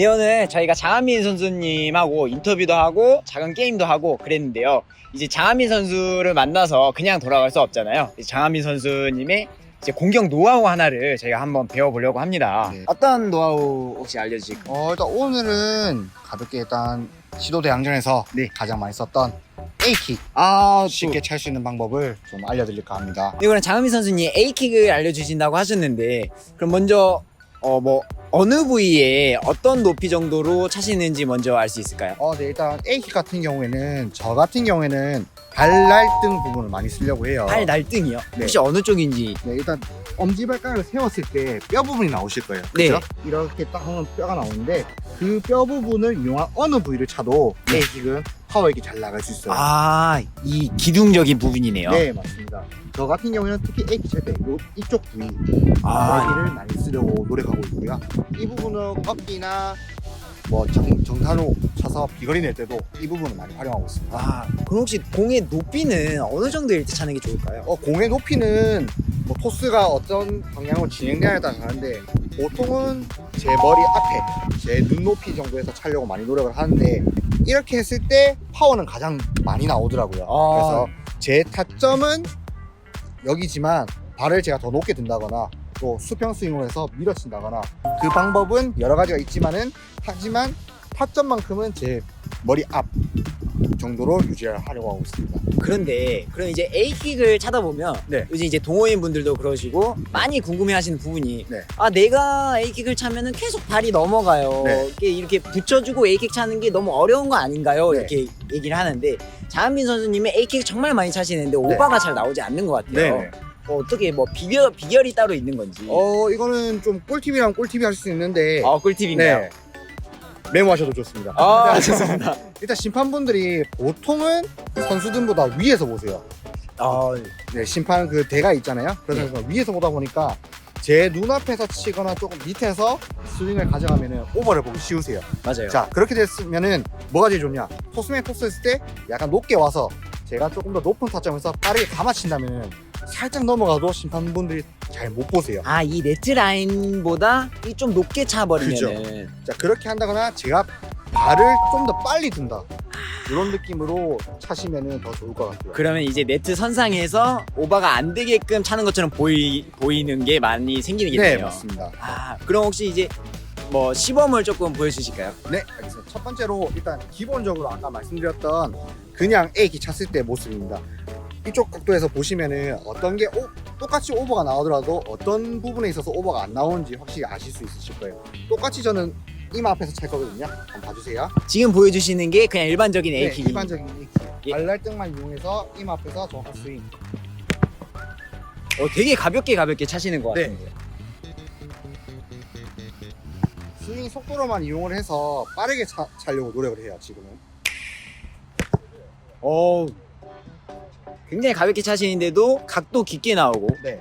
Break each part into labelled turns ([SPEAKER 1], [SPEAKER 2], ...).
[SPEAKER 1] 네, 오늘 저희가 장한민 선수님하고 인터뷰도 하고 작은 게임도 하고 그랬는데요. 이제 장한민 선수를 만나서 그냥 돌아갈 수 없잖아요. 장한민 선수님의 이제 공격 노하우 하나를 저희가 한번 배워보려고 합니다.
[SPEAKER 2] 네.
[SPEAKER 1] 어떤 노하우 혹시 알려주실까요?
[SPEAKER 2] 어, 일단 오늘은 가볍게 일단 시도대 양전에서
[SPEAKER 1] 네.
[SPEAKER 2] 가장 많이 썼던 A킥
[SPEAKER 1] 아,
[SPEAKER 2] 쉽게 찰 수 있는 방법을 좀 알려드릴까 합니다.
[SPEAKER 1] 네, 그럼 장한민 선수님 A킥을 알려주신다고 하셨는데 그럼 먼저 어 뭐 어느 부위에 어떤 높이 정도로 차시는지 먼저 알 수 있을까요?
[SPEAKER 2] 어, 네, 일단 A킥 같은 경우에는 저 같은 경우에는 발날등 부분을 많이 쓰려고 해요.
[SPEAKER 1] 팔 날등이요?
[SPEAKER 2] 네.
[SPEAKER 1] 혹시 어느 쪽인지
[SPEAKER 2] 네, 일단 엄지발가락을 세웠을 때 뼈 부분이 나오실 거예요.
[SPEAKER 1] 네.
[SPEAKER 2] 그죠? 이렇게 딱 하면 뼈가 나오는데 그 뼈 부분을 이용한 어느 부위를 차도 A킥은 파워 있게 잘 나갈 수 있어요.
[SPEAKER 1] 아, 이 기둥적인 부분이네요.
[SPEAKER 2] 네, 맞습니다. 저 같은 경우에는 특히 A킥 찰때 이쪽 부위
[SPEAKER 1] 아,
[SPEAKER 2] 여기를 많이 쓰려고 노력하고 있고요. 이 부분은 꺾기나 뭐 정, 정탄으로 쳐서 비거리 낼 때도 이 부분을 많이 활용하고 있습니다.
[SPEAKER 1] 아, 그럼 혹시 공의 높이는 어느 정도일 때 차는 게 좋을까요?
[SPEAKER 2] 어, 공의 높이는 뭐 토스가 어떤 방향으로 진행되냐에 따라 다른데 보통은 제 머리 앞에 제 눈높이 정도에서 차려고 많이 노력을 하는데 이렇게 했을 때 파워는 가장 많이 나오더라고요.
[SPEAKER 1] 아.
[SPEAKER 2] 그래서 제 타점은 여기지만 발을 제가 더 높게 든다거나 또 수평 스윙으로 해서 밀어친다거나 그 방법은 여러 가지가 있지만은 하지만 타점만큼은 제 머리 앞 정도로 유지를 하려고 하고 있습니다.
[SPEAKER 1] 그런데 그럼 이제 A킥을 차다 보면
[SPEAKER 2] 네.
[SPEAKER 1] 요즘 이제 동호인 분들도 그러시고 많이 궁금해하시는 부분이
[SPEAKER 2] 네.
[SPEAKER 1] 아 내가 A킥을 차면은 계속 발이 넘어가요.
[SPEAKER 2] 네.
[SPEAKER 1] 이렇게 이렇게 붙여주고 A킥 차는 게 너무 어려운 거 아닌가요?
[SPEAKER 2] 네.
[SPEAKER 1] 이렇게 얘기를 하는데 장한민 선수님은 A킥 정말 많이 차시는데
[SPEAKER 2] 네.
[SPEAKER 1] 오바가 잘 나오지 않는 것 같아요. 어, 어떻게 뭐 비결 비결이 따로 있는 건지.
[SPEAKER 2] 어 이거는 좀 꿀팁이랑 꿀팁이 할 수 있는데
[SPEAKER 1] 아 꿀팁인가요?
[SPEAKER 2] 네. 메모하셔도 좋습니다.
[SPEAKER 1] 아 좋습니다.
[SPEAKER 2] 일단 심판분들이 보통은 선수들보다 위에서 보세요.
[SPEAKER 1] 아,
[SPEAKER 2] 네, 심판 그 대가 있잖아요. 그래서 위에서 보다 보니까 제 눈앞에서 치거나 조금 밑에서 스윙을 가져가면은 오버를 보기 쉬우세요.
[SPEAKER 1] 맞아요.
[SPEAKER 2] 자, 그렇게 됐으면은 뭐가 제일 좋냐? 토스맨 토스했을 때 약간 높게 와서 제가 조금 더 높은 타점에서 빠르게 감아친다면은 살짝 넘어가도 심판분들이 잘 못 보세요.
[SPEAKER 1] 아 이 네트 라인보다 이 좀 높게 차버리면은
[SPEAKER 2] 자, 그렇게 한다거나 제가 발을 좀 더 빨리 든다. 이런 느낌으로 차시면은 더 좋을 것 같아요.
[SPEAKER 1] 그러면 이제 네트 선상에서 오버가 안 되게끔 차는 것처럼 보이 보이는 게 많이
[SPEAKER 2] 네,
[SPEAKER 1] 생기겠네요.
[SPEAKER 2] 맞습니다.
[SPEAKER 1] 아 그럼 혹시 이제 뭐 시범을 조금 보여주실까요?
[SPEAKER 2] 네, 알겠습니다. 첫 번째로 일단 기본적으로 아까 말씀드렸던 그냥 A기 찼을 때 모습입니다. 이쪽 각도에서 보시면은 어떤 게 오- 똑같이 오버가 나오더라도 어떤 부분에 있어서 오버가 안 나오는지 확실히 아실 수 있으실 거예요. 똑같이 저는 이마 앞에서 찰 거거든요. 한번 봐주세요.
[SPEAKER 1] 지금 보여주시는 게 그냥 일반적인
[SPEAKER 2] 네,
[SPEAKER 1] A킥.
[SPEAKER 2] 일반적인.
[SPEAKER 1] 예.
[SPEAKER 2] 발날등만 이용해서 이마 앞에서 정확한 스윙.
[SPEAKER 1] 어 되게 가볍게 가볍게 차시는 것
[SPEAKER 2] 네.
[SPEAKER 1] 같은데요.
[SPEAKER 2] 스윙 속도로만 이용을 해서 빠르게 차, 차려고 노력을 해요. 지금은.
[SPEAKER 1] 어 굉장히 가볍게 차시는데도 각도 깊게 나오고.
[SPEAKER 2] 네.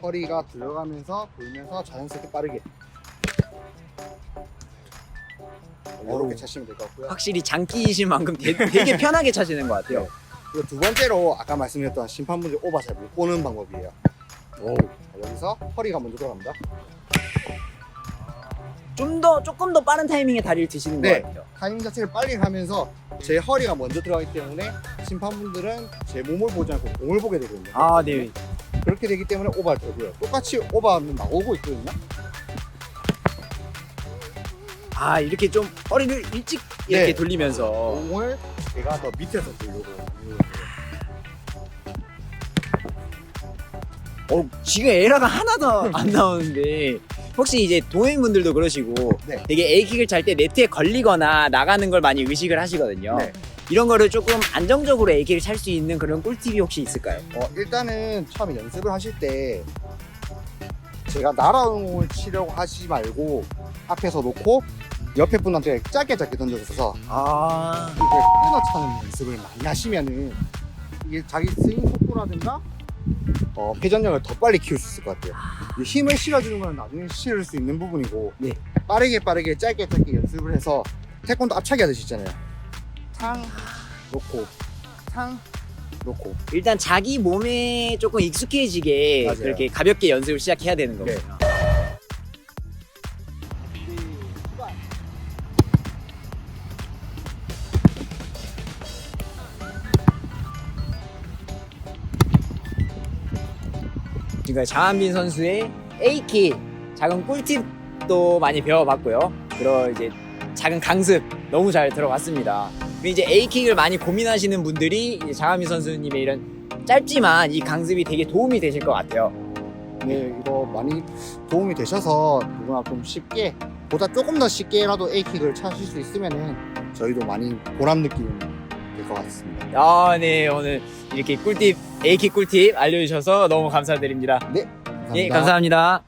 [SPEAKER 2] 허리가 들어가면서 돌면서 자연스럽게 빠르게 이렇게 차시면 될 것 같고요.
[SPEAKER 1] 확실히 장기이신 만큼 되, 되게 편하게 차시는 것 같아요.
[SPEAKER 2] 그리고 두 번째로 아까 말씀드렸던 심판분들 오버 잘못 보는 방법이에요.
[SPEAKER 1] 오.
[SPEAKER 2] 자, 여기서 허리가 먼저 들어갑니다.
[SPEAKER 1] 좀 더 조금 더 빠른 타이밍에 다리를 드시는
[SPEAKER 2] 네.
[SPEAKER 1] 것 같아요.
[SPEAKER 2] 타이밍 자체를 빨리 하면서 제 허리가 먼저 들어가기 때문에 심판분들은 제 몸을 보지 않고 공을 보게 되거든요.
[SPEAKER 1] 아 네.
[SPEAKER 2] 그렇게 되기 때문에 오버가 되고요. 똑같이 오버는 나오고 있거든요.
[SPEAKER 1] 아 이렇게 좀 허리를 일찍 이렇게
[SPEAKER 2] 네.
[SPEAKER 1] 돌리면서
[SPEAKER 2] 공을 제가 더 밑에서 들려고
[SPEAKER 1] 어, 지금 에러가 하나도 안 나오는데 혹시 이제 동호인분들도 그러시고
[SPEAKER 2] 네.
[SPEAKER 1] 되게 A킥을 찰때 네트에 걸리거나 나가는 걸 많이 의식을 하시거든요.
[SPEAKER 2] 네.
[SPEAKER 1] 이런 거를 조금 안정적으로 A킥을 찰 수 있는 그런 꿀팁이 혹시 있을까요?
[SPEAKER 2] 어, 일단은 처음에 연습을 하실 때 제가 날아오는 공을 치려고 하지 말고 앞에서 놓고 옆에 분한테 짧게 짧게 던져줘서
[SPEAKER 1] 아,
[SPEAKER 2] 이걸 끊어차는 연습을 많이 하시면은 이게 자기 스윙 속도라든가 어, 회전력을 더 빨리 키울 수 있을 것 같아요. 이 힘을 실어주는 건 나중에 실을 수 있는 부분이고
[SPEAKER 1] 네.
[SPEAKER 2] 빠르게 빠르게 짧게 짧게 연습을 해서 태권도 앞차기 하듯이 있잖아요. 탕 놓고 탕 놓고
[SPEAKER 1] 일단 자기 몸에 조금 익숙해지게
[SPEAKER 2] 맞아요.
[SPEAKER 1] 그렇게 가볍게 연습을 시작해야 되는 거군요. 지금까 지 장한빈 선수의 A킥 작은 꿀팁도 많이 배워봤고요. 그리고 이제 작은 강습 너무 잘 들어봤습니다. 이제 A킥을 많이 고민하시는 분들이 장한빈 선수님의 이런 짧지만 이 강습이 되게 도움이 되실 것 같아요.
[SPEAKER 2] 네, 이거 많이 도움이 되셔서 누구나 좀 쉽게 보다 조금 더 쉽게라도 A킥을 찾으실 수 있으면은 저희도 많이 보람 느낌이 될 것 같습니다.
[SPEAKER 1] 아, 네 오늘 이렇게 꿀팁 A킥 꿀팁 알려주셔서 너무 감사드립니다.
[SPEAKER 2] 감사합니다.
[SPEAKER 1] 예, 감사합니다.